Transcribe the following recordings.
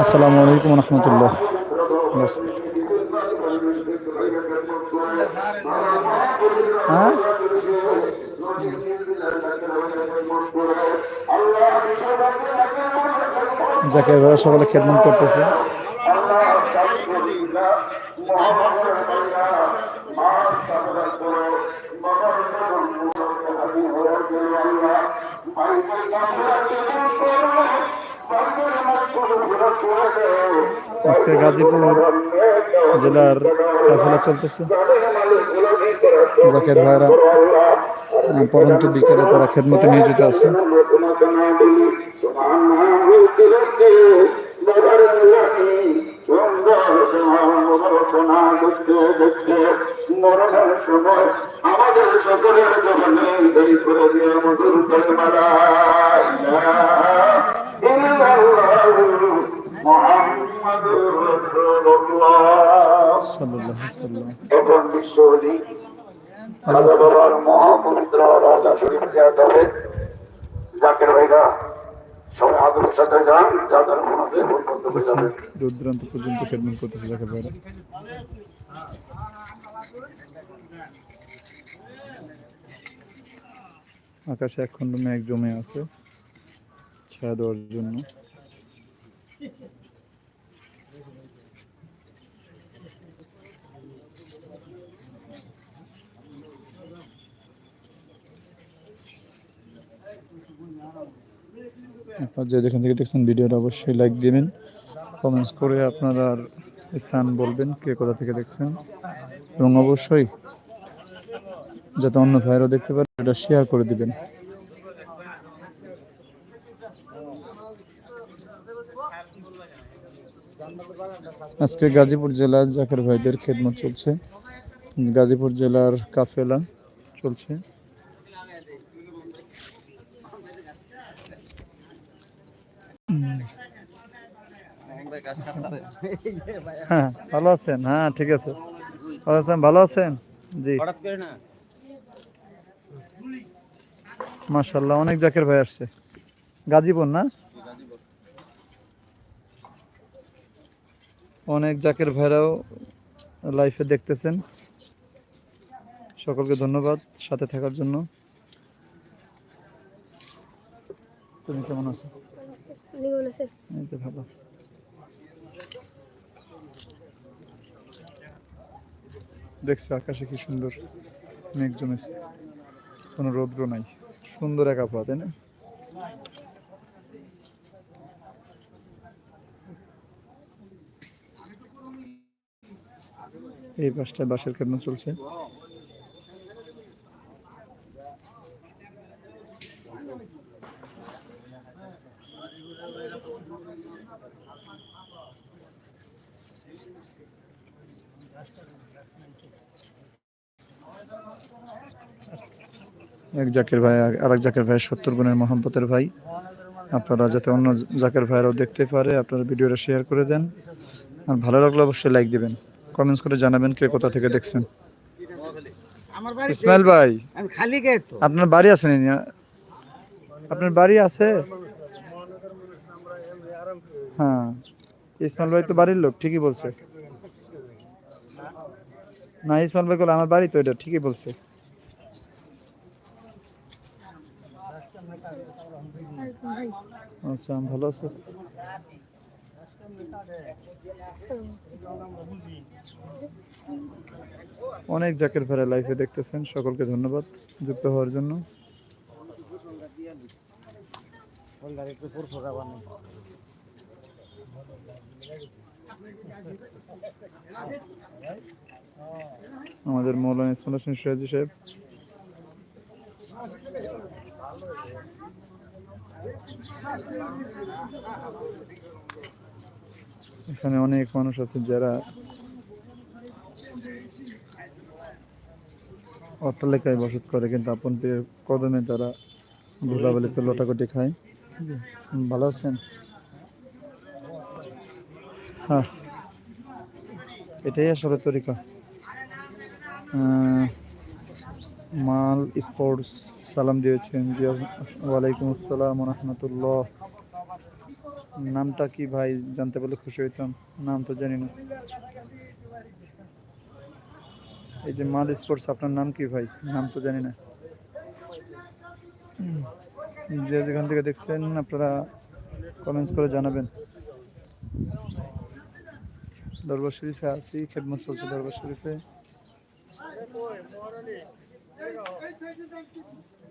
আসসালামু আলাইকুম রহমতুল্লাহ। হ্যাঁ? জাকের ভাই সকলে খেদমত করতেছে। আজকে গাজীপুর জেলার কাফেলা চলতেছে। জাকের ভাইরা পরন্তু বিকেলে তারা খেদমতে নিয়োজিত আছে। আমাদের সকলের মধুর জাকের সবাই যান দূরান্ত পর্যন্ত আকাশে এক খণ্ড মেঘ জমে আছে। ছায়া দেওয়ার জন্য। আপনারা যে যেখান থেকে দেখছেন ভিডিওটা অবশ্যই লাইক দিবেন। কমেন্টস করে আপনারা স্থান বলবেন কে কোথা থেকে দেখছেন। এবং অবশ্যই যাতে অন্য ভাইরাও দেখতে পারে, এটা শেয়ার করে দিবেন। আজকে গাজীপুর জেলার জাকের ভাইদের খেদমত চলছে। গাজীপুর জেলার কাফেলা চলছে। হ্যাঁ ভালো আছেন? হ্যাঁ ঠিক আছে। ভালো আছেন? ভালো আছেন? জি। মাশাল্লাহ অনেক জাকের ভাই আসছে। গাজীপুর না? অনেক জাকের ভাইরাও লাইফে দেখতেছেন। সকলকে ধন্যবাদ সাথে থাকার জন্য। তুমি কেমন আছো? উনি এই তো ভালো। দেখছ আকাশে কি সুন্দর মেঘ জমেছে। কোনো রৌদ্র নাই। সুন্দর এক আবহাওয়া তাই না? এই বাসটায় বাসের কেমন চলছে। এক জাকের ভাই আর এক জাকের ভাই, সত্তর গুণের মহাব্বতের ভাই। আপনারা যাতে অন্য জাকের ভাইরাও দেখতে পারে, আপনারা ভিডিওটা শেয়ার করে দেন। আর ভালো লাগলে অবশ্যই লাইক দিবেন। কমেন্টস করে জানাবেন কে কোথা থেকে দেখছেন। ইসমাইল ভাই। আপনার বাড়ি আছে নি আপনার বাড়ি আছে? হ্যাঁ। ইসমাইল ভাই তো বাড়ির লোক ঠিকই বলছে। না ইসমাইল ভাই বলে আমার বাড়ি তো এটা ঠিকই বলছে। আচ্ছা ভালো আছো অনেক জাকের ফেরা লাইফে দেখতেছেন, সকলকে ধন্যবাদ যুক্ত হওয়ার জন্য। আমাদের মৌলানা ইসমাল হোসেন সিরাজি সাহেব। এখানে অনেক মানুষ আছে যারা অট্টালিকায় বসত করে, কিন্তু আপন পীরের কদমে তারা ধুলাবালিতে লোটাকটি খায়। ভালো আছেন? হ্যাঁ। এটাই আসলে তরিকা। মাল, স্পোর্টস, সালাম দিয়েছেন। জি ওয়ালাইকুম আসসালাম রহমতুল্লাহ। নামটা কি ভাই জানতে পারলে খুশি হইতাম? নাম তো জানি না। এই যে মাল স্পোর্টস, আপনার নাম কি ভাই? নাম তো জানি না। যে যেখান থেকে দেখছেন, আপনারা কমেন্টস করে জানাবেন। দরবার শরীফে আছি, খেদমত চলছে দরবার শরীফে।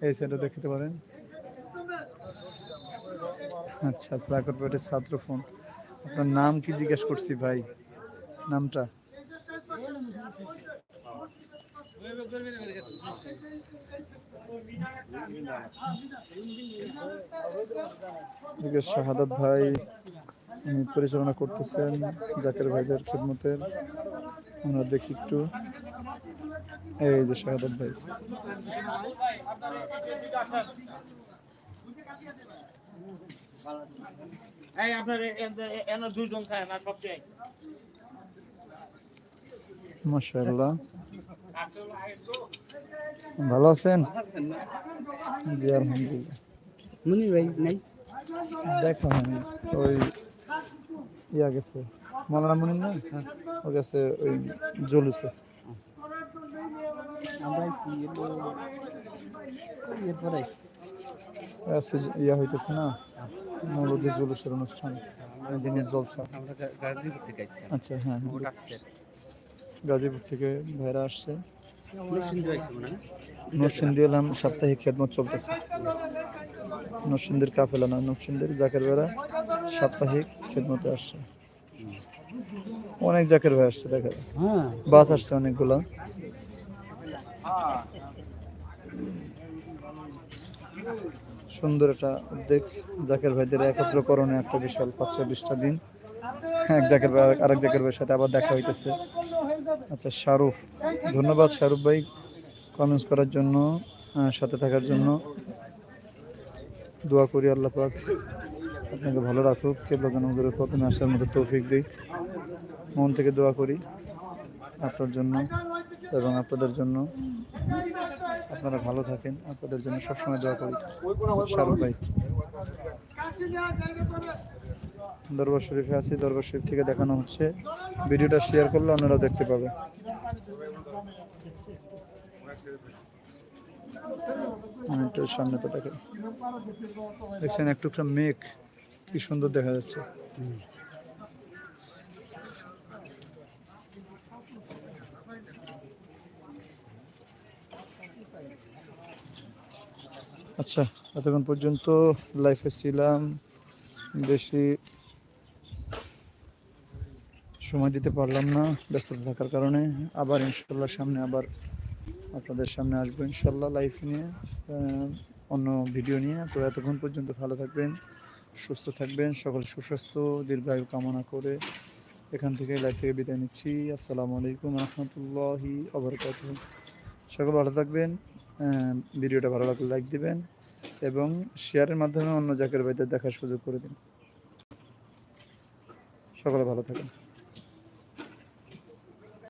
এই সাইডে দেখতে পারেন। আচ্ছা সাকরপেটের ছাত্র ফোন। আপনার নাম কি জিজ্ঞেস করছি ভাই? নামটা? শাহাদাত ভাই পরিচালনা করতেছেন জাকের ভাইদের খেদমতের। আমরা দেখি একটু। এই যে শাহাদাত ভাই। এই আপনার এন দুইজন খায় না সবচেয়ে মাশাআল্লাহ। ভালো আছেন? জি আলহামদুলিল্লাহ। মুনি ভাই নাই? দেখা ওই ইয়া গেছে মৌলানা মুনিন না? ও গেছে ওই জলুসে। আমরা এরপর আইছি। আজকে ইয়া হইতেছে না মৌলদী জলুসের অনুষ্ঠান দিনের জলসা। আচ্ছা হ্যাঁ হ্যাঁ। গাজীপুর থেকে ভাইরা আসছে। নরসিংদী এলাম সাপ্তাহিক খেদমত চলতেছে। নরসিংদীর কাফেলা না নরসিংদীর জাকের বেড়া সাপ্তাহিক খেদমতে আসছে। অনেক জাকের ভাই আসছে দেখা। হ্যাঁ। বাস আসছে অনেকগুলা। সুন্দর একটা উদ্যোগ। জাকের ভাইদের একত্রকরণে একটা বিশাল পাঁচশো বিশটা দিন। এক জাকের ভাই, আরেক জাকের ভাইয়ের সাথে আবার দেখা হইতেছে। আচ্ছা শাহরুফ ধন্যবাদ শাহরুফ ভাই কমেন্টস করার জন্য সাথে থাকার জন্য। দোয়া করি আল্লাহ পাক আপনাকে ভালো রাখুক, কেবল আমাদের প্রথমে আসার মতো তৌফিক দিই মন থেকে দোয়া করি আপনার জন্য এবং আপনাদের জন্য। আপনারা ভালো থাকেন। আপনাদের জন্য সবসময় দোয়া করি। শাহরুখ ভাই দরবার শরীফে আছি, দরবার শরীফ থেকে দেখানো হচ্ছে। ভিডিওটা শেয়ার করলে অন্যরা দেখতে পাবে। সামনে তো দেখেন। দেখছেন একটু মেঘ, কি সুন্দর দেখা যাচ্ছে। আচ্ছা এতক্ষণ পর্যন্ত লাইফে ছিলাম, বেশি সময় দিতে পারলাম না, ব্যস্ততা থাকার কারণে। আবার ইনশাল্লাহ সামনে আবার আপনাদের সামনে আসব ইনশাল্লাহ লাইফ নিয়ে অন্য ভিডিও নিয়ে। তো এতক্ষণ পর্যন্ত ভালো থাকবেন, সুস্থ থাকবেন, সকল সুস্বাস্থ্য, দীর্ঘায়ু কামনা করে এখান থেকে লাইফ থেকে বিদায় নিচ্ছি। আসসালামু আলাইকুম রহমতুল্লাহি অবরকাত সকল ভালো থাকবেন। ভিডিওটা ভালো লাগলে লাইক দিবেন এবং শেয়ারের মাধ্যমে অন্য জাকের ভাইদের দেখার সুযোগ করে দিন। সকলে ভালো থাকেন।